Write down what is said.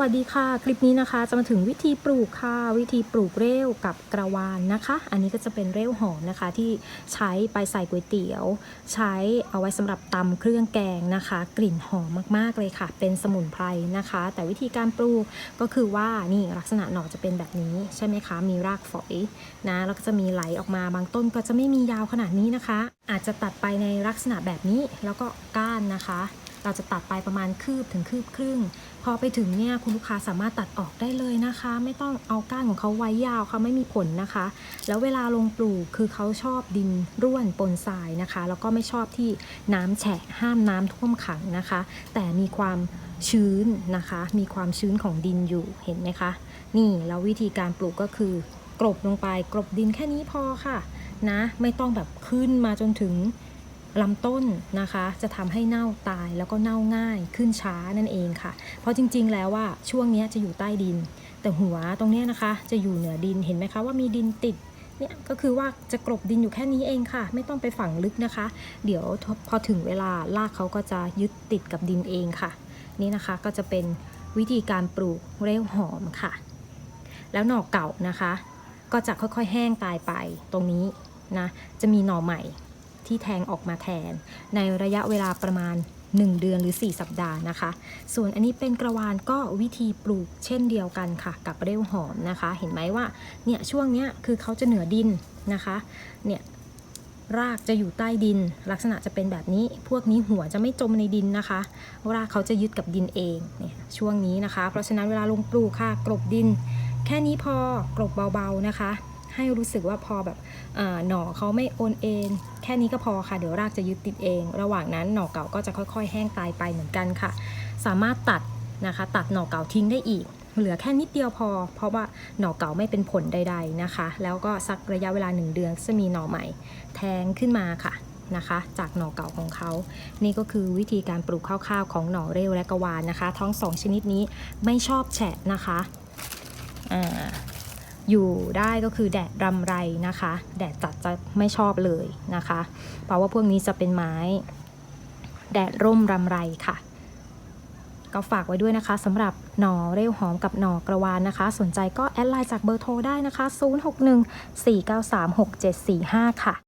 วัสดีค่ะคลิปนี้นะคะจะมาถึงวิธีปลูกค่ะวิธีปลูกเร็วกับกระวานนะคะ อันนี้ก็จะเป็นเร็วหอมนะคะที่ใช้ไปใส่ก๋วยเตี๋ยว ใช้เอาไว้สำหรับตำเครื่องแกงนะคะ กลิ่นหอมมากๆเลยค่ะ เป็นสมุนไพรนะคะ แต่วิธีการปลูกก็คือว่านี่ลักษณะหน่อจะเป็นแบบนี้ใช่ไหมคะมีรากฝอยนะแล้วก็จะมีไหลออกมาบางต้นก็จะไม่มียาวขนาดนี้นะคะ อาจจะตัดไปในลักษณะแบบนี้แล้วก็ก้านนะคะ เราจะตัดไปประมาณคืบถึงคืบครึ่ง พอไปถึงเนี่ยคุณลูกค้าสามารถตัดออกได้เลยนะคะ ไม่ต้องเอาก้านของเขาไว้ยาวเขาไม่มีผลนะคะ แล้วเวลาลงปลูกคือเขาชอบดินร่วนปนทรายนะคะ แล้วก็ไม่ชอบที่น้ำแฉะห้ามน้ำท่วมขังนะคะ แต่มีความชื้นนะคะ มีความชื้นของดินอยู่เห็นไหมคะ นี่แล้ววิธีการปลูกก็คือกรบลงไปกรบดินแค่นี้พอค่ะนะ ไม่ต้องแบบขึ้นมาจนถึง ลำต้นนะคะ จะทำให้เน่าตายแล้วก็เน่าง่ายขึ้นช้านั่นเองค่ะ เพราะจริง ๆ แล้วว่าช่วงนี้จะอยู่ใต้ดิน แต่หัวตรงนี้นะคะ จะอยู่เหนือดินเห็นไหมคะว่ามีดินติดเนี่ยก็คือว่าจะกลบดินอยู่แค่นี้เองค่ะ ไม่ต้องไปฝังลึกนะคะ เดี๋ยวพอถึงเวลารากเขาก็จะยึดติดกับดินเองค่ะ นี่นะคะก็จะเป็นวิธีการปลูกเร็วหอมค่ะ แล้วหน่อเก่านะคะ ก็จะค่อยๆแห้งตายไปตรงนี้นะจะมีหน่อใหม่ ที่แทงออกมาแทน ในระยะเวลาประมาณ 1 เดือนหรือ 4 สัปดาห์นะคะ ส่วนอันนี้เป็นกระวานก็วิธีปลูกเช่นเดียวกันค่ะ กับเร็วหอมนะคะ เห็นไหมว่าเนี่ยช่วงเนี้ยคือเขาจะเหนือดินนะคะเนี่ยรากจะอยู่ใต้ดิน ลักษณะจะเป็นแบบนี้ พวกนี้หัวจะไม่จมในดินนะคะ รากเขาจะยึดกับดินเองเนี่ยช่วงนี้นะคะ เพราะฉะนั้นเวลาลงปลูกค่ะ กลบดิน แค่นี้พอกลบเบาๆนะคะ ให้รู้สึกว่าพอแบบหน่อเขาไม่โอนเอ็นแค่นี้ก็พอค่ะเดี๋ยวรากจะยึดติดเอง ระหว่างนั้นหน่อเก่าก็จะค่อย ๆ แห้งตายไปเหมือนกันค่ะ สามารถตัดนะคะ ตัดหน่อเก่าทิ้งได้อีก เหลือแค่นิดเดียวพอ เพราะว่าหน่อเก่าไม่เป็นผลใด ๆนะคะ แล้วก็สักระยะเวลา 1 เดือนจะมีหน่อใหม่ แทงขึ้นมาค่ะนะคะ จากหน่อเก่าของเขา นี่ก็คือวิธีการปลูกคร่าวๆของหน่อเร็วและกะวานนะคะท้องสองชนิดนี้ไม่ชอบแฉะนะคะอ่า อยู่ได้ก็คือแดดรำไรนะคะ แดดจัดจะไม่ชอบเลยนะคะ เพราะว่าพวกนี้จะเป็นไม้ แดดร่มรำไรค่ะ ก็ฝากไว้ด้วยนะคะสำหรับหน่อเร็วหอมกับหน่อกระวานนะคะ สนใจก็แอดไลน์จากเบอร์โทรได้นะคะ 061 493 6745 ค่ะ